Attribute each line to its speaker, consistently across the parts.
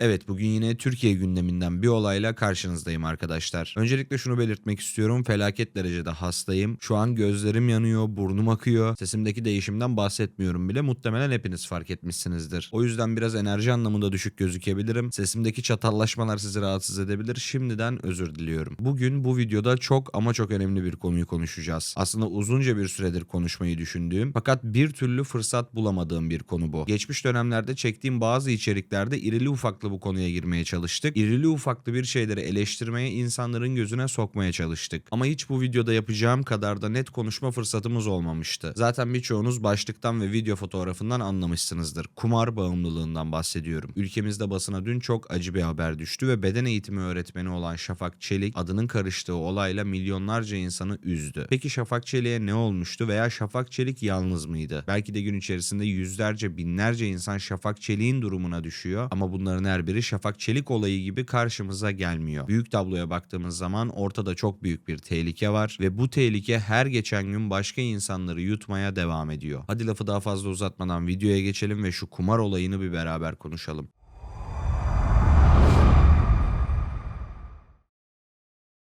Speaker 1: Evet bugün yine Türkiye gündeminden bir olayla karşınızdayım arkadaşlar. Öncelikle şunu belirtmek istiyorum. Felaket derecede hastayım. Şu an gözlerim yanıyor, burnum akıyor. Sesimdeki değişimden bahsetmiyorum bile. Muhtemelen hepiniz fark etmişsinizdir. O yüzden biraz enerji anlamında düşük gözükebilirim. Sesimdeki çatallaşmalar sizi rahatsız edebilir. Şimdiden özür diliyorum. Bugün bu videoda çok ama çok önemli bir konuyu konuşacağız. Aslında uzunca bir süredir konuşmayı düşündüğüm fakat bir türlü fırsat bulamadığım bir konu bu. Geçmiş dönemlerde çektiğim bazı içeriklerde irili ufaklı bu konuya girmeye çalıştık. İrili ufaklı bir şeyleri eleştirmeye, insanların gözüne sokmaya çalıştık. Ama hiç bu videoda yapacağım kadar da net konuşma fırsatımız olmamıştı. Zaten birçoğunuz başlıktan ve video fotoğrafından anlamışsınızdır. Kumar bağımlılığından bahsediyorum. Ülkemizde basına dün çok acı bir haber düştü ve beden eğitimi öğretmeni olan Şafak Çelik adının karıştığı olayla milyonlarca insanı üzdü. Peki Şafak Çelik'e ne olmuştu veya Şafak Çelik yalnız mıydı? Belki de gün içerisinde yüzlerce binlerce insan Şafak Çelik'in durumuna düşüyor ama bunların her biri Şafak Çelik olayı gibi karşımıza gelmiyor. Büyük tabloya baktığımız zaman ortada çok büyük bir tehlike var ve bu tehlike her geçen gün başka insanları yutmaya devam ediyor. Hadi lafı daha fazla uzatmadan videoya geçelim ve şu kumar olayını bir beraber konuşalım.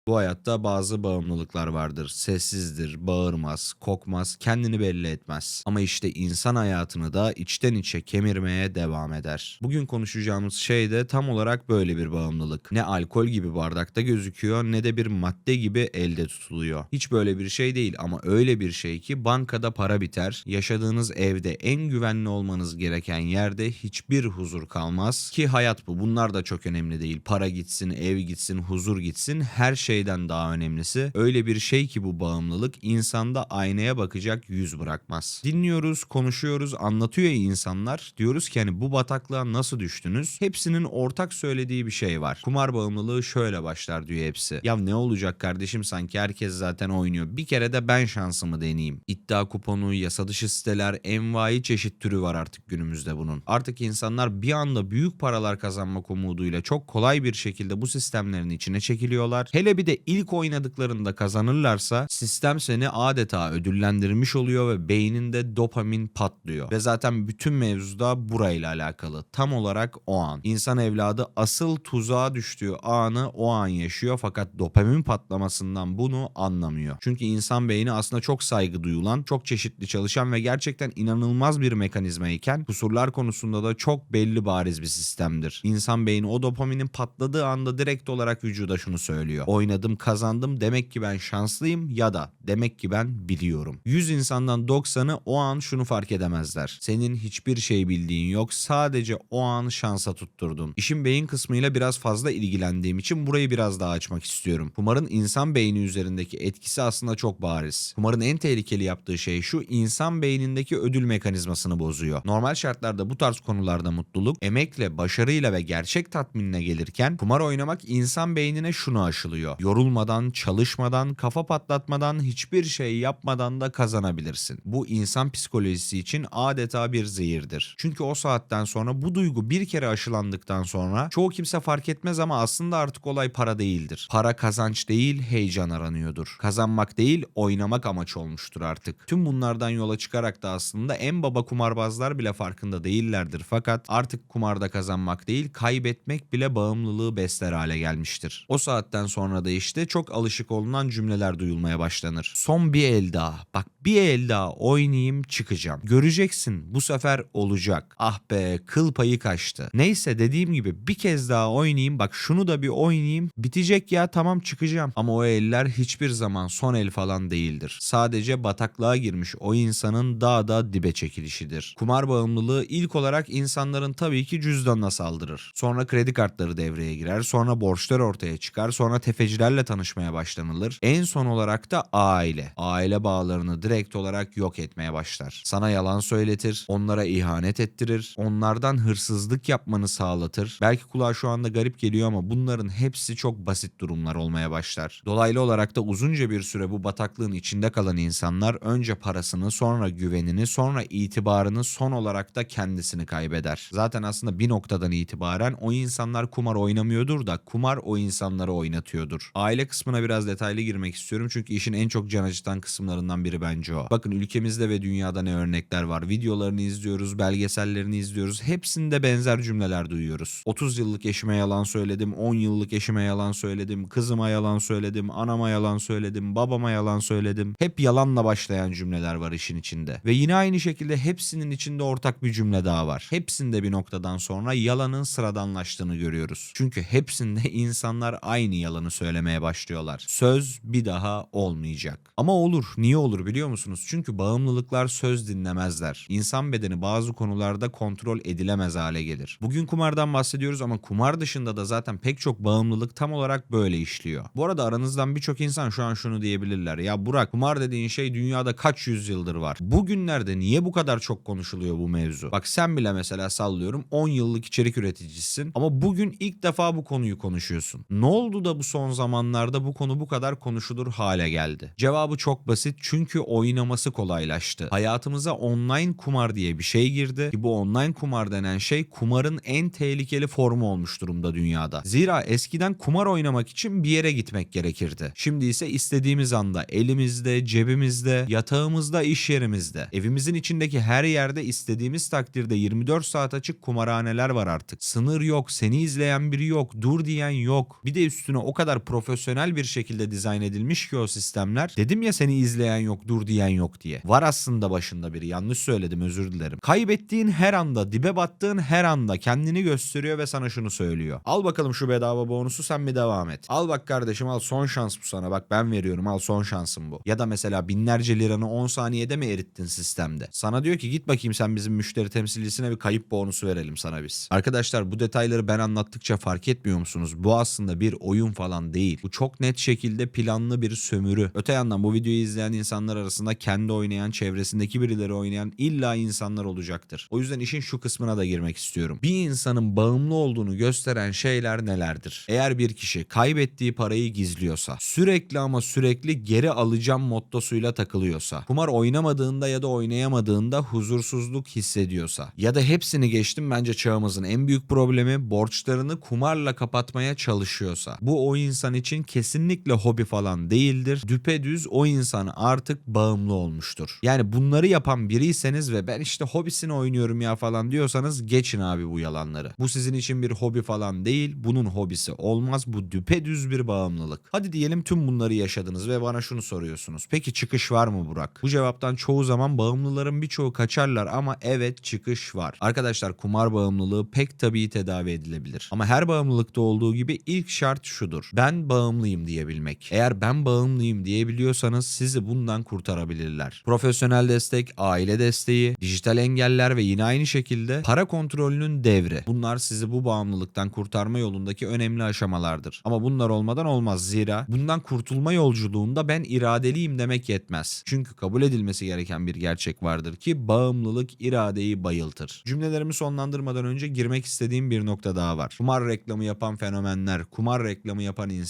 Speaker 1: Bu hayatta bazı bağımlılıklar vardır. Sessizdir, bağırmaz, kokmaz, kendini belli etmez. Ama işte insan hayatını da içten içe kemirmeye devam eder. Bugün konuşacağımız şey de tam olarak böyle bir bağımlılık. Ne alkol gibi bardakta gözüküyor ne de bir madde gibi elde tutuluyor. Hiç böyle bir şey değil ama öyle bir şey ki bankada para biter, yaşadığınız evde en güvenli olmanız gereken yerde hiçbir huzur kalmaz. Ki hayat bu. Bunlar da çok önemli değil. Para gitsin, ev gitsin, huzur gitsin. Her şeyden daha önemlisi öyle bir şey ki bu bağımlılık insanda aynaya bakacak yüz bırakmaz. Dinliyoruz, konuşuyoruz, anlatıyor insanlar. Diyoruz ki hani bu bataklığa nasıl düştünüz? Hepsinin ortak söylediği bir şey var. Kumar bağımlılığı şöyle başlar diyor hepsi. Ya ne olacak kardeşim sanki herkes zaten oynuyor. Bir kere de ben şansımı deneyeyim. İddia kuponu, yasa dışı siteler, envai çeşit türü var artık günümüzde bunun. Artık insanlar bir anda büyük paralar kazanmak umuduyla çok kolay bir şekilde bu sistemlerin içine çekiliyorlar. Hele bir de ilk oynadıklarında kazanırlarsa sistem seni adeta ödüllendirmiş oluyor ve beyninde dopamin patlıyor. Ve zaten bütün mevzu da burayla alakalı. Tam olarak o an. İnsan evladı asıl tuzağa düştüğü anı o an yaşıyor fakat dopamin patlamasından bunu anlamıyor. Çünkü insan beyni aslında çok saygı duyulan, çok çeşitli çalışan ve gerçekten inanılmaz bir mekanizma iken kusurlar konusunda da çok belli bariz bir sistemdir. İnsan beyni o dopaminin patladığı anda direkt olarak vücuda şunu söylüyor. Oynadım kazandım demek ki ben şanslıyım ya da demek ki ben biliyorum. 100 insandan 90'ı o an şunu fark edemezler. Senin hiçbir şey bildiğin yok sadece o an şansa tutturdun. İşin beyin kısmıyla biraz fazla ilgilendiğim için burayı biraz daha açmak istiyorum. Kumarın insan beyni üzerindeki etkisi aslında çok bariz. Kumarın en tehlikeli yaptığı şey şu insan beynindeki ödül mekanizmasını bozuyor. Normal şartlarda bu tarz konularda mutluluk, emekle, başarıyla ve gerçek tatminle gelirken kumar oynamak insan beynine şunu aşılıyor. Yorulmadan, çalışmadan, kafa patlatmadan, hiçbir şey yapmadan da kazanabilirsin. Bu insan psikolojisi için adeta bir zehirdir. Çünkü o saatten sonra bu duygu bir kere aşılandıktan sonra çoğu kimse fark etmez ama aslında artık olay para değildir. Para kazanç değil, heyecan aranıyordur. Kazanmak değil, oynamak amaç olmuştur artık. Tüm bunlardan yola çıkarak da aslında en baba kumarbazlar bile farkında değillerdir. Fakat artık kumarda kazanmak değil, kaybetmek bile bağımlılığı besler hale gelmiştir. O saatten sonra da işte çok alışık olunan cümleler duyulmaya başlanır. Son bir el daha. Bak bir el daha oynayayım çıkacağım. Göreceksin bu sefer olacak. Ah be kıl payı kaçtı. Neyse dediğim gibi bir kez daha oynayayım. Bak şunu da bir oynayayım. Bitecek ya tamam çıkacağım. Ama o eller hiçbir zaman son el falan değildir. Sadece bataklığa girmiş o insanın daha da dibe çekilişidir. Kumar bağımlılığı ilk olarak insanların tabii ki cüzdanına saldırır. Sonra kredi kartları devreye girer. Sonra borçlar ortaya çıkar. Sonra tefecilerle tanışmaya başlanılır. En son olarak da aile. Aile bağlarını direkt olarak yok etmeye başlar. Sana yalan söyletir, onlara ihanet ettirir, onlardan hırsızlık yapmanı sağlatır. Belki kulağa şu anda garip geliyor ama bunların hepsi çok basit durumlar olmaya başlar. Dolaylı olarak da uzunca bir süre bu bataklığın içinde kalan insanlar önce parasını, sonra güvenini, sonra itibarını, son olarak da kendisini kaybeder. Zaten aslında bir noktadan itibaren o insanlar kumar oynamıyordur da kumar o insanları oynatıyordur. Aile kısmına biraz detaylı girmek istiyorum çünkü işin en çok can acıtan kısımlarından biri bence o. Bakın ülkemizde ve dünyada ne örnekler var. Videolarını izliyoruz, belgesellerini izliyoruz. Hepsinde benzer cümleler duyuyoruz. 30 yıllık eşime yalan söyledim, 10 yıllık eşime yalan söyledim, kızıma yalan söyledim, anama yalan söyledim, babama yalan söyledim. Hep yalanla başlayan cümleler var işin içinde. Ve yine aynı şekilde hepsinin içinde ortak bir cümle daha var. Hepsinde bir noktadan sonra yalanın sıradanlaştığını görüyoruz. Çünkü hepsinde insanlar aynı yalanı söylemeye başlıyorlar. Söz bir daha olmayacak. Ama olur. Niye olur biliyor musunuz? Çünkü bağımlılıklar söz dinlemezler. İnsan bedeni bazı konularda kontrol edilemez hale gelir. Bugün kumardan bahsediyoruz ama kumar dışında da zaten pek çok bağımlılık tam olarak böyle işliyor. Bu arada aranızdan birçok insan şu an şunu diyebilirler. Ya Burak kumar dediğin şey dünyada kaç yüzyıldır var? Bugünlerde niye bu kadar çok konuşuluyor bu mevzu? Bak sen bile mesela sallıyorum 10 yıllık içerik üreticisisin ama bugün ilk defa bu konuyu konuşuyorsun. Ne oldu da bu son zamanlarda bu konu bu kadar konuşulur hale geldi? Cevabı çok basit çünkü oynaması kolaylaştı. Hayatımıza online kumar diye bir şey girdi ki bu online kumar denen şey kumarın en tehlikeli formu olmuş durumda dünyada. Zira eskiden kumar oynamak için bir yere gitmek gerekirdi. Şimdi ise istediğimiz anda elimizde, cebimizde, yatağımızda, iş yerimizde, evimizin içindeki her yerde istediğimiz takdirde 24 saat açık kumarhaneler var artık. Sınır yok, seni izleyen biri yok, dur diyen yok. Bir de üstüne o kadar profesyonel bir şekilde dizayn edilmiş ki o sistemler. Dedim ya seni izleyen yok, dur diyen yok diye. Var aslında başında biri. Yanlış söyledim, özür dilerim. Kaybettiğin her anda, dibe battığın her anda kendini gösteriyor ve sana şunu söylüyor. Al bakalım şu bedava bonusu sen bir devam et. Al bak kardeşim al son şans bu sana. Bak ben veriyorum al son şansın bu. Ya da mesela binlerce liranı 10 saniyede mi erittin sistemde? Sana diyor ki git bakayım sen bizim müşteri temsilcisine bir kayıp bonusu verelim sana biz. Arkadaşlar bu detayları ben anlattıkça fark etmiyor musunuz? Bu aslında bir oyun falan değil. Bu çok net şekilde planlı bir sömürü. Öte yandan bu videoyu izleyen insanlar arasında kendi oynayan, çevresindeki birileri oynayan illa insanlar olacaktır. O yüzden işin şu kısmına da girmek istiyorum. Bir insanın bağımlı olduğunu gösteren şeyler nelerdir? Eğer bir kişi kaybettiği parayı gizliyorsa, sürekli ama sürekli geri alacağım mottosuyla takılıyorsa, kumar oynamadığında ya da oynayamadığında huzursuzluk hissediyorsa ya da hepsini geçtim bence çağımızın en büyük problemi borçlarını kumarla kapatmaya çalışıyorsa bu o insan için kesinlikle hobi falan değildir. Düpedüz o insan artık bağımlı olmuştur. Yani bunları yapan biriyseniz ve ben işte hobisini oynuyorum ya falan diyorsanız geçin abi bu yalanları. Bu sizin için bir hobi falan değil. Bunun hobisi olmaz. Bu düpedüz bir bağımlılık. Hadi diyelim tüm bunları yaşadınız ve bana şunu soruyorsunuz. Peki çıkış var mı Burak? Bu cevaptan çoğu zaman bağımlıların birçoğu kaçarlar ama evet çıkış var. Arkadaşlar kumar bağımlılığı pek tabii tedavi edilebilir. Ama her bağımlılıkta olduğu gibi ilk şart şudur. Ben bağımlıyım diyebilmek. Eğer ben bağımlıyım diyebiliyorsanız sizi bundan kurtarabilirler. Profesyonel destek, aile desteği, dijital engeller ve yine aynı şekilde para kontrolünün devri. Bunlar sizi bu bağımlılıktan kurtarma yolundaki önemli aşamalardır. Ama bunlar olmadan olmaz zira bundan kurtulma yolculuğunda ben iradeliyim demek yetmez. Çünkü kabul edilmesi gereken bir gerçek vardır ki bağımlılık iradeyi bayıltır. Cümlelerimi sonlandırmadan önce girmek istediğim bir nokta daha var. Kumar reklamı yapan fenomenler, kumar reklamı yapan insanlar.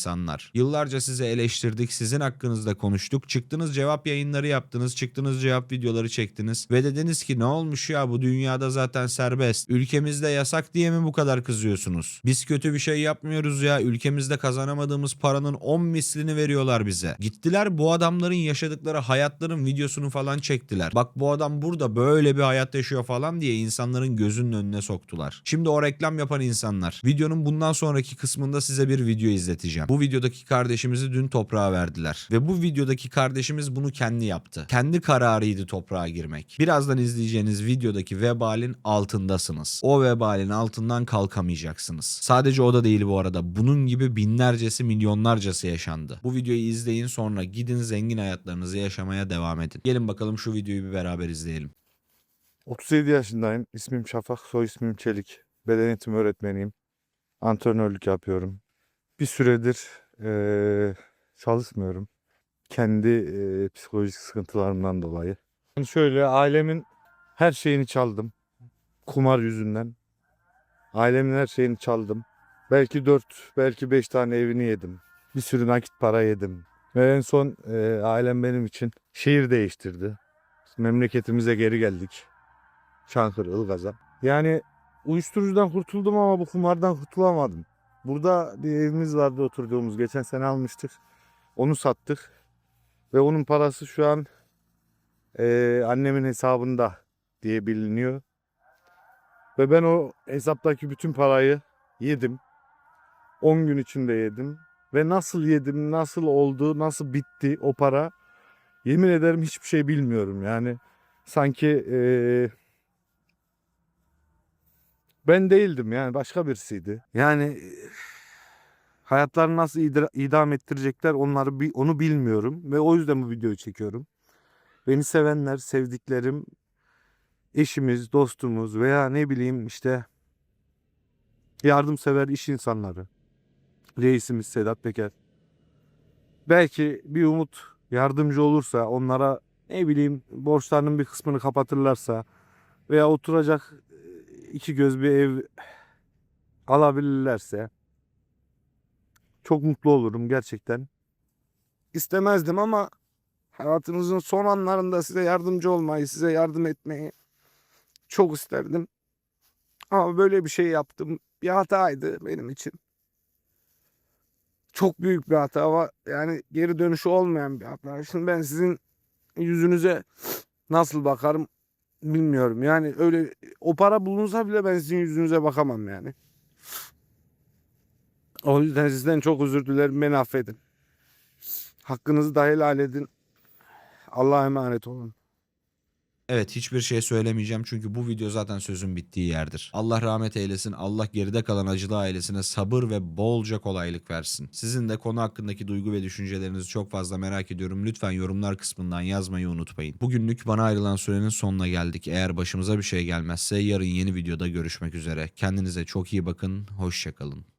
Speaker 1: Yıllarca sizi eleştirdik, sizin hakkınızda konuştuk. Çıktınız cevap yayınları yaptınız, çıktınız cevap videoları çektiniz ve dediniz ki ne olmuş ya bu dünyada zaten serbest. Ülkemizde yasak diye mi bu kadar kızıyorsunuz? Biz kötü bir şey yapmıyoruz ya. Ülkemizde kazanamadığımız paranın 10 mislini veriyorlar bize. Gittiler bu adamların yaşadıkları hayatların videosunu falan çektiler. Bak bu adam burada böyle bir hayat yaşıyor falan diye insanların gözünün önüne soktular. Şimdi o reklam yapan insanlar. Videonun bundan sonraki kısmında size bir video izleteceğim. Bu videodaki kardeşimizi dün toprağa verdiler. Ve bu videodaki kardeşimiz bunu kendi yaptı. Kendi kararıydı toprağa girmek. Birazdan izleyeceğiniz videodaki vebalin altındasınız. O vebalin altından kalkamayacaksınız. Sadece o da değil bu arada. Bunun gibi binlercesi milyonlarcası yaşandı. Bu videoyu izleyin sonra gidin zengin hayatlarınızı yaşamaya devam edin. Gelin bakalım şu videoyu bir beraber izleyelim.
Speaker 2: 37 yaşındayım. İsmim Şafak, soy ismim Çelik. Beden eğitimi öğretmeniyim. Antrenörlük yapıyorum. Bir süredir eee, çalışmıyorum. Kendi eee, psikolojik sıkıntılarımdan dolayı. Yani şöyle ailemin her şeyini çaldım. Kumar yüzünden. Ailemin her şeyini çaldım. Belki 4, belki 5 tane evini yedim. Bir sürü nakit para yedim. Ve en son eee, ailem benim için şehir değiştirdi. Memleketimize geri geldik. Çankırı, Ilgaz'a. Yani uyuşturucudan kurtuldum ama bu kumardan kurtulamadım. Burada bir evimiz vardı oturduğumuz. Geçen sene almıştık. Onu sattık. Ve onun parası şu an eee, annemin hesabında diye biliniyor. Ve ben o hesaptaki bütün parayı yedim. 10 gün içinde yedim. Ve nasıl yedim, nasıl oldu, nasıl bitti o para yemin ederim hiçbir şey bilmiyorum. Yani sanki eee, ben değildim yani başka birisiydi. Yani hayatlarını nasıl idam ettirecekler onları onu bilmiyorum ve o yüzden bu videoyu çekiyorum. Beni sevenler, sevdiklerim, eşimiz, dostumuz veya ne bileyim işte yardımsever iş insanları. Reisimiz Sedat Peker. Belki bir umut yardımcı olursa onlara ne bileyim borçlarının bir kısmını kapatırlarsa veya oturacak iki göz bir ev alabilirlerse çok mutlu olurum gerçekten. İstemezdim ama hayatınızın son anlarında size yardımcı olmayı, size yardım etmeyi çok isterdim. Ama böyle bir şey yaptım. Bir hataydı benim için. Çok büyük bir hata var. Yani geri dönüşü olmayan bir hata. Şimdi ben sizin yüzünüze nasıl bakarım bilmiyorum. Yani öyle o para bulunsa bile ben sizin yüzünüze bakamam yani. O yüzden sizden çok özür dilerim. Beni affedin. Hakkınızı da helal edin. Allah'a emanet olun.
Speaker 1: Evet hiçbir şey söylemeyeceğim çünkü bu video zaten sözün bittiği yerdir. Allah rahmet eylesin. Allah geride kalan acılı ailesine sabır ve bolca kolaylık versin. Sizin de konu hakkındaki duygu ve düşüncelerinizi çok fazla merak ediyorum. Lütfen yorumlar kısmından yazmayı unutmayın. Bugünlük bana ayrılan sürenin sonuna geldik. Eğer başımıza bir şey gelmezse yarın yeni videoda görüşmek üzere. Kendinize çok iyi bakın. Hoşçakalın.